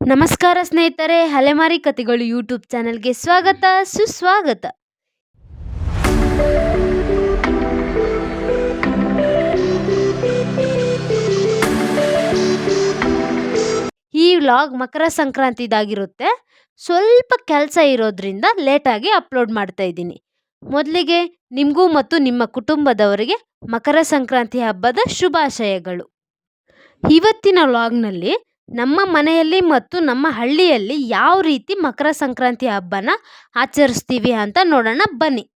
ನಮಸ್ಕಾರ ಸ್ನೇಹಿತರೆ ಅಲೆಮಾರಿ ಕಥೆಗಳು ಯೂಟ್ಯೂಬ್ ಚಾನಲ್ಗೆ ಸ್ವಾಗತ ಸುಸ್ವಾಗತ. ವ್ಲಾಗ್ ಮಕರ ಸಂಕ್ರಾಂತಿದಾಗಿರುತ್ತೆ ಸ್ವಲ್ಪ ಕೆಲಸ ಇರೋದ್ರಿಂದ ಲೇಟಾಗಿ ಅಪ್ಲೋಡ್ ಮಾಡ್ತಾ ಇದ್ದೀನಿ. ಮೊದಲಿಗೆ ನಿಮಗೂ ಮತ್ತು ನಿಮ್ಮ ಕುಟುಂಬದವರಿಗೆ ಮಕರ ಸಂಕ್ರಾಂತಿ ಹಬ್ಬದ ಶುಭಾಶಯಗಳು. ಇವತ್ತಿನ ವ್ಲಾಗ್ನಲ್ಲಿ ನಮ್ಮ ಮನೆಯಲ್ಲಿ ಮತ್ತು ನಮ್ಮ ಹಳ್ಳಿಯಲ್ಲಿ ಯಾವ ರೀತಿ ಮಕರ ಸಂಕ್ರಾಂತಿ ಹಬ್ಬನ ಆಚರಿಸ್ತೀವಿ ಅಂತ ನೋಡೋಣ ಬನ್ನಿ.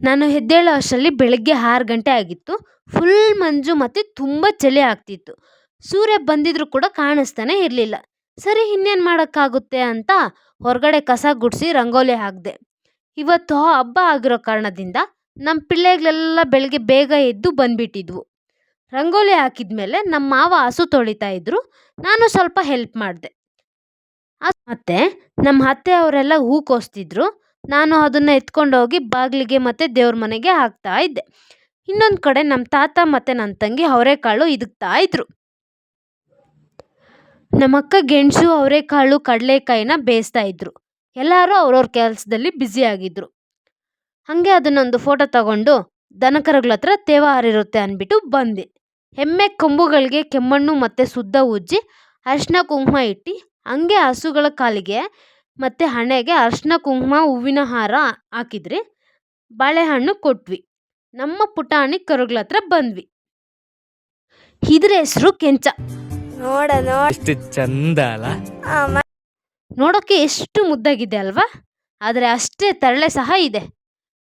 ನಾನು ಎದ್ದೇಳೋ ಅಷ್ಟರಲ್ಲಿ ಬೆಳಗ್ಗೆ ಆರು ಗಂಟೆ ಆಗಿತ್ತು. ಫುಲ್ ಮಂಜು ಮತ್ತು ತುಂಬ ಚಳಿ ಆಗ್ತಿತ್ತು. ಸೂರ್ಯ ಬಂದಿದ್ರು ಕೂಡ ಕಾಣಿಸ್ತಾನೆ ಇರಲಿಲ್ಲ. ಸರಿ, ಇನ್ನೇನು ಮಾಡೋಕ್ಕಾಗುತ್ತೆ ಅಂತ ಹೊರಗಡೆ ಕಸ ಗುಡಿಸಿ ರಂಗೋಲಿ ಹಾಕಿದೆ. ಇವತ್ತು ಹಬ್ಬ ಆಗಿರೋ ಕಾರಣದಿಂದ ನಮ್ಮ ಪಿಳ್ಳೆಗಳೆಲ್ಲ ಬೆಳಗ್ಗೆ ಬೇಗ ಎದ್ದು ಬಂದ್ಬಿಟ್ಟಿದ್ವು. ರಂಗೋಲಿ ಹಾಕಿದ್ಮೇಲೆ ನಮ್ಮ ಮಾವ ಹಸು ತೊಳಿತಾ ಇದ್ರು. ನಾನು ಸ್ವಲ್ಪ ಹೆಲ್ಪ್ ಮಾಡಿದೆ. ಮತ್ತೆ ನಮ್ಮ ಅತ್ತೆ ಅವರೆಲ್ಲ ಹೂ ಕೋಸ್ತಿದ್ರು ನಾನು ಅದನ್ನು ಎತ್ಕೊಂಡೋಗಿ ಬಾಗಿಲಿಗೆ ಮತ್ತು ದೇವ್ರ ಮನೆಗೆ ಹಾಕ್ತಾ ಇದ್ದೆ. ಇನ್ನೊಂದು ಕಡೆ ನಮ್ಮ ತಾತ ಮತ್ತು ನನ್ನ ತಂಗಿ ಅವರೆಕಾಳು ಇದಕ್ತಾ ಇದ್ರು. ನಮ್ಮ ಅಕ್ಕ ಗೆಣಸು ಅವರೆಕಾಳು ಕಡಲೆಕಾಯಿನ ಬೇಯಿಸ್ತಾ ಇದ್ರು. ಎಲ್ಲರೂ ಅವ್ರವ್ರ ಕೆಲಸದಲ್ಲಿ ಬ್ಯುಸಿ ಆಗಿದ್ರು. ಹಾಗೆ ಅದನ್ನೊಂದು ಫೋಟೋ ತಗೊಂಡು, ದನಕರಗಳ ಹತ್ರ ತೇವ ಹಾರಿರುತ್ತೆ ಅಂದ್ಬಿಟ್ಟು ಬಂದೆ. ಎಮ್ಮೆ ಕೊಂಬುಗಳಿಗೆ ಕೆಮ್ಮಣ್ಣು ಮತ್ತು ಸುದ್ದ ಉಜ್ಜಿ ಅರಿಶಿನ ಕುಂಕುಮ ಇಟ್ಟು, ಹಂಗೆ ಹಸುಗಳ ಕಾಲಿಗೆ ಮತ್ತು ಹಣೆಗೆ ಅರಿಶಿನ ಕುಂಕುಮ ಹೂವಿನ ಹಾರ ಹಾಕಿದ್ರಿ, ಬಾಳೆಹಣ್ಣು ಕೊಟ್ವಿ. ನಮ್ಮ ಪುಟಾಣಿ ಕರುಗಳ ಹತ್ರ ಬಂದ್ವಿ. ಇದ್ರ ಹೆಸರು ಕೆಂಚ. ನೋಡ ನೋಡ್. ಎಷ್ಟು ಚಂದ ಅಲ್ಲ? ನೋಡೋಕ್ಕೆ ಎಷ್ಟು ಮುದ್ದಾಗಿದೆ ಅಲ್ವಾ? ಆದರೆ ಅಷ್ಟೇ ತರಳೆ ಸಹ ಇದೆ.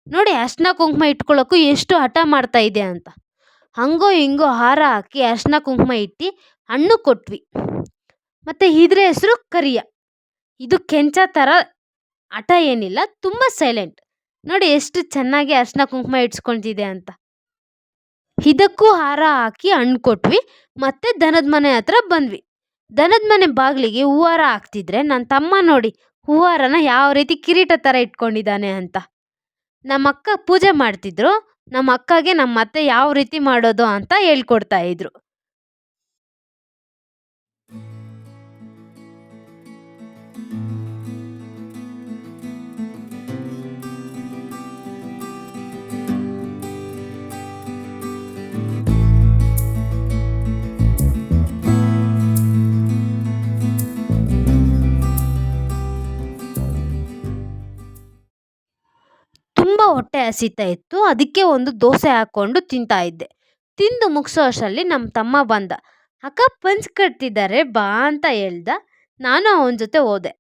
ನೋಡಿ ಅರ್ಶಿನ ಕುಂಕುಮ ಇಟ್ಕೊಳ್ಳೋಕ್ಕೂ ಎಷ್ಟು ಹಠ ಮಾಡ್ತಾ ಇದೆ ಅಂತ. ಹಂಗೋ ಹಿಂಗೋ ಹಾರ ಹಾಕಿ ಅರ್ಶಿನ ಕುಂಕುಮ ಇಟ್ಟು ಹಣ್ಣು ಕೊಟ್ವಿ. ಮತ್ತು ಇದ್ರ ಹೆಸರು ಕರಿಯ. ಇದು ಕೆಂಚ ಥರ ಹಠ ಏನಿಲ್ಲ ತುಂಬ ಸೈಲೆಂಟ್ ನೋಡಿ ಎಷ್ಟು ಚೆನ್ನಾಗಿ ಅರ್ಶಿನ ಕುಂಕುಮ ಇಟ್ಸ್ಕೊಳ್ತಿದೆ ಅಂತ. ಇದಕ್ಕೂ ಹಾರ ಹಾಕಿ ಹಣ್ಣು ಕೊಟ್ವಿ, ಮತ್ತೆ ದನದ ಮನೆ ಹತ್ರ ಬಂದ್ವಿ. ದನದ ಮನೆ ಬಾಗಿಲಿಗೆ ಹೂವಾರ ಹಾಕ್ತಿದ್ರೆ ನನ್ನ ತಮ್ಮ ನೋಡಿ ಹೂವಾರನ ಯಾವ ರೀತಿ ಕಿರೀಟ ಥರ ಇಟ್ಕೊಂಡಿದ್ದಾನೆ ಅಂತ. ನಮ್ಮ ಅಕ್ಕ ಪೂಜೆ ಮಾಡ್ತಿದ್ರು, ನಮ್ಮ ಅಕ್ಕಗೆ ನಮ್ಮ ಅತ್ತೆ ಯಾವ ರೀತಿ ಮಾಡೋದು ಅಂತ ಹೇಳ್ಕೊಡ್ತಾ ಇದ್ರು. ತುಂಬ ಹೊಟ್ಟೆ ಹಸಿತಾ ಇತ್ತು. ಅದಕ್ಕೆ ಒಂದು ದೋಸೆ ಹಾಕ್ಕೊಂಡು ತಿಂತಾ ಇದ್ದೆ. ತಿಂದು ಮುಗಿಸೋ ಅಷ್ಟರಲ್ಲಿ ನಮ್ಮ ತಮ್ಮ ಬಂದ, ಅಕ್ಕ ಪಂಚ್ ಕಟ್ತಿದ್ದಾರೆ ಬಾ ಅಂತ ಹೇಳ್ದ. ನಾನು ಅವನ ಜೊತೆ ಹೋದೆ.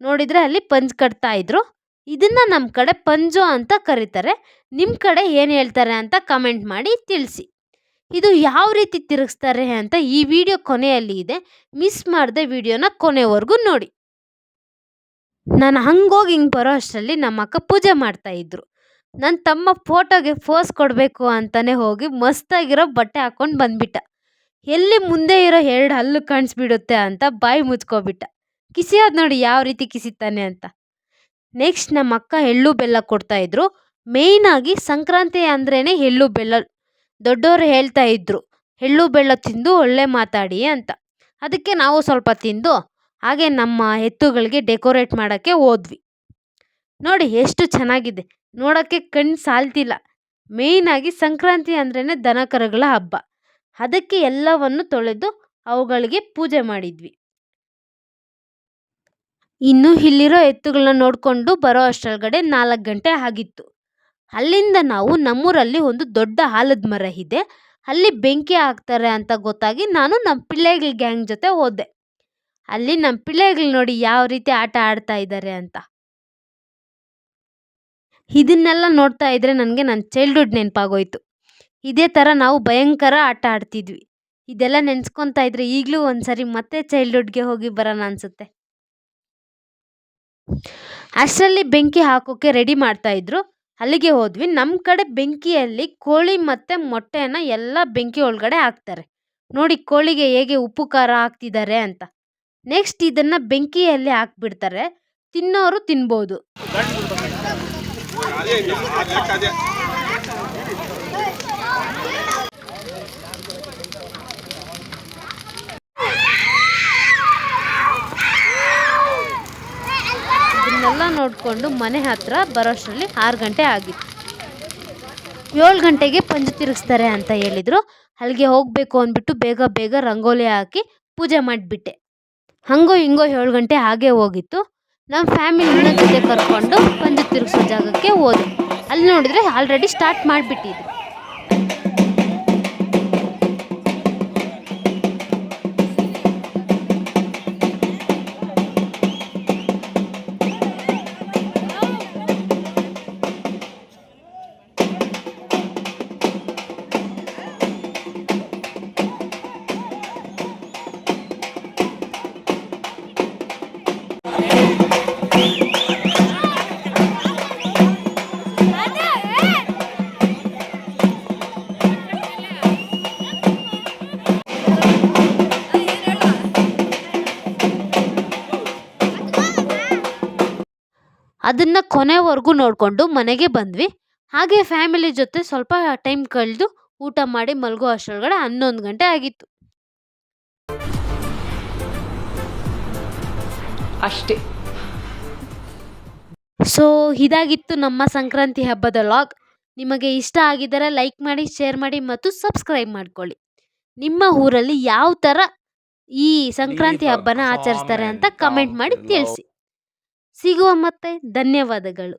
ನೋಡಿದರೆ ಅಲ್ಲಿ ಪಂಚ್ ಕಟ್ತಾ ಇದ್ರು. ಇದನ್ನು ನಮ್ಮ ಕಡೆ ಪಂಜು ಅಂತ ಕರೀತಾರೆ. ನಿಮ್ಮ ಕಡೆ ಏನು ಹೇಳ್ತಾರೆ ಅಂತ ಕಮೆಂಟ್ ಮಾಡಿ ತಿಳಿಸಿ. ಇದು ಯಾವ ರೀತಿ ತಿರುಗಿಸ್ತಾರೆ ಅಂತ ಈ ವಿಡಿಯೋ ಕೊನೆಯಲ್ಲಿ ಇದೆ. ಮಿಸ್ ಮಾಡದೆ ವಿಡಿಯೋನ ಕೊನೆವರೆಗೂ ನೋಡಿ. ನಾನು ಹಂಗೋಗಿ ಹಿಂಗೆ ಬರೋ ಅಷ್ಟರಲ್ಲಿ ನಮ್ಮ ಅಕ್ಕ ಪೂಜೆ ಮಾಡ್ತಾ ಇದ್ದರು ನನ್ನ ತಮ್ಮ ಫೋಟೋಗೆ ಫೋಸ್ ಕೊಡಬೇಕು ಅಂತಲೇ ಹೋಗಿ ಮಸ್ತಾಗಿರೋ ಬಟ್ಟೆ ಹಾಕ್ಕೊಂಡು ಬಂದುಬಿಟ್ಟ. ಎಲ್ಲಿ ಮುಂದೆ ಇರೋ ಎರಡು ಹಲ್ಲು ಕಾಣಿಸ್ಬಿಡುತ್ತೆ ಅಂತ ಬಾಯಿ ಮುಚ್ಕೊಬಿಟ್ಟ. ಕಿಸಿಯೋದು ನೋಡಿ ಯಾವ ರೀತಿ ಕಿಸಿತಾನೆ ಅಂತ. ನೆಕ್ಸ್ಟ್ ನಮ್ಮ ಅಕ್ಕ ಎಳ್ಳು ಬೆಲ್ಲ ಕೊಡ್ತಾಯಿದ್ರು ಮೇಯ್ನಾಗಿ ಸಂಕ್ರಾಂತಿ ಅಂದ್ರೇ ಎಳ್ಳು ಬೆಲ್ಲ. ದೊಡ್ಡವರು ಹೇಳ್ತಾ ಇದ್ರು, ಎಳ್ಳು ಬೆಲ್ಲ ತಿಂದು ಒಳ್ಳೆ ಮಾತಾಡಿ ಅಂತ. ಅದಕ್ಕೆ ನಾವು ಸ್ವಲ್ಪ ತಿಂದು ಹಾಗೆ ನಮ್ಮ ಎತ್ತುಗಳಿಗೆ ಡೆಕೋರೇಟ್ ಮಾಡೋಕ್ಕೆ ಹೋದ್ವಿ. ನೋಡಿ ಎಷ್ಟು ಚೆನ್ನಾಗಿದೆ. ನೋಡೋಕ್ಕೆ ಕಣ್ಣು ಸಾಲ್ತಿಲ್ಲ. ಮೇಯ್ನಾಗಿ ಸಂಕ್ರಾಂತಿ ಅಂದ್ರೇ ದನ ಕರುಗಳ ಹಬ್ಬ. ಅದಕ್ಕೆ ಎಲ್ಲವನ್ನು ತೊಳೆದು ಅವುಗಳಿಗೆ ಪೂಜೆ ಮಾಡಿದ್ವಿ. ಇನ್ನು ಇಲ್ಲಿರೋ ಎತ್ತುಗಳನ್ನ ನೋಡಿಕೊಂಡು ಬರೋ ಅಷ್ಟರೊಳಗಡೆ ನಾಲ್ಕು ಗಂಟೆ ಆಗಿತ್ತು. ಅಲ್ಲಿಂದ ನಾವು ನಮ್ಮೂರಲ್ಲಿ ಒಂದು ದೊಡ್ಡ ಆಲದ ಮರ ಇದೆ. ಅಲ್ಲಿ ಬೆಂಕಿ ಹಾಕ್ತಾರೆ ಅಂತ ಗೊತ್ತಾಗಿ ನಾನು ನಮ್ಮ ಪಿಳ್ಳೆಗಳ ಗ್ಯಾಂಗ್ ಜೊತೆ ಹೋದೆ. ಅಲ್ಲಿ ನಮ್ಮ ಪಿಳ್ಳೆಗಳು ನೋಡಿ ಯಾವ ರೀತಿ ಆಟ ಆಡ್ತಾ ಇದ್ದಾರೆ ಅಂತ. ಇದನ್ನೆಲ್ಲ ನೋಡ್ತಾ ಇದ್ರೆ ನನಗೆ ನನ್ನ ಚೈಲ್ಡ್ಹುಡ್ ನೆನಪಾಗೋಯ್ತು. ಇದೇ ಥರ ನಾವು ಭಯಂಕರ ಆಟ ಆಡ್ತಿದ್ವಿ. ಇದೆಲ್ಲ ನೆನೆಸ್ಕೊತಾ ಇದ್ರೆ ಈಗಲೂ ಒಂದ್ಸರಿ ಮತ್ತೆ ಚೈಲ್ಡ್ಹುಡ್ಗೆ ಹೋಗಿ ಬರೋಣ ಅನ್ಸುತ್ತೆ. ಅಷ್ಟರಲ್ಲಿ ಬೆಂಕಿ ಹಾಕೋಕೆ ರೆಡಿ ಮಾಡ್ತಾ ಇದ್ರು. ಅಲ್ಲಿಗೆ ಹೋದ್ವಿ. ನಮ್ಮ ಕಡೆ ಬೆಂಕಿಯಲ್ಲಿ ಕೋಳಿ ಮತ್ತು ಮೊಟ್ಟೆಯನ್ನು ಎಲ್ಲ ಬೆಂಕಿ ಒಳಗಡೆ ಹಾಕ್ತಾರೆ. ನೋಡಿ ಕೋಳಿಗೆ ಹೇಗೆ ಉಪ್ಪು ಖಾರ ಹಾಕ್ತಿದ್ದಾರೆ ಅಂತ. ನೆಕ್ಸ್ಟ್ ಇದನ್ನು ಬೆಂಕಿಯಲ್ಲಿ ಹಾಕ್ಬಿಡ್ತಾರೆ. ತಿನ್ನೋರು ತಿನ್ಬೋದು. ಇದನ್ನೆಲ್ಲ ನೋಡಿಕೊಂಡು ಮನೆ ಹತ್ರ ಬರೋಷ್ಟರಲ್ಲಿ ಆರು ಗಂಟೆ ಆಗಿತ್ತು. ಏಳು ಗಂಟೆಗೆ ಪಂಜು ತಿರುಗಿಸ್ತಾರೆ ಅಂತ ಹೇಳಿದರು. ಅಲ್ಲಿಗೆ ಹೋಗಬೇಕು ಅಂದ್ಬಿಟ್ಟು ಬೇಗ ಬೇಗ ರಂಗೋಲಿ ಹಾಕಿ ಪೂಜೆ ಮಾಡಿಬಿಟ್ಟೆ. ಹಂಗೋ ಹಿಂಗೋ ಏಳು ಗಂಟೆ ಹಾಗೇ ಹೋಗಿತ್ತು. ನಮ್ಮ ಫ್ಯಾಮಿಲಿನ ಜೊತೆ ಕರ್ಕೊಂಡು ಬಂದು ತಿರುಗಿಸೋ ಜಾಗಕ್ಕೆ ಹೋದೆ. ಅಲ್ಲಿ ನೋಡಿದ್ರೆ ಆಲ್ರೆಡಿ ಸ್ಟಾರ್ಟ್ ಮಾಡಿಬಿಟ್ಟಿದ್ರು. ಅದನ್ನು ಕೊನೆವರೆಗೂ ನೋಡಿಕೊಂಡು ಮನೆಗೆ ಬಂದ್ವಿ. ಹಾಗೆ ಫ್ಯಾಮಿಲಿ ಜೊತೆ ಸ್ವಲ್ಪ ಟೈಮ್ ಕಳೆದು ಊಟ ಮಾಡಿ ಮಲಗೋ ಅಷ್ಟರೊಳಗಡೆ ಹನ್ನೊಂದು ಗಂಟೆ ಆಗಿತ್ತು. ಅಷ್ಟೇ. ಸೊ ಇದಾಗಿತ್ತು ನಮ್ಮ ಸಂಕ್ರಾಂತಿ ಹಬ್ಬದ ಲಾಗ್ ನಿಮಗೆ ಇಷ್ಟ ಆಗಿದ್ದರೆ ಲೈಕ್ ಮಾಡಿ ಶೇರ್ ಮಾಡಿ ಮತ್ತು ಸಬ್ಸ್ಕ್ರೈಬ್ ಮಾಡ್ಕೊಳ್ಳಿ. ನಿಮ್ಮ ಊರಲ್ಲಿ ಯಾವ ಥರ ಈ ಸಂಕ್ರಾಂತಿ ಹಬ್ಬನ ಆಚರಿಸ್ತಾರೆ ಅಂತ ಕಮೆಂಟ್ ಮಾಡಿ ತಿಳಿಸಿ. ಸಿಗುವ ಮತ್ತೆ ಧನ್ಯವಾದಗಳು.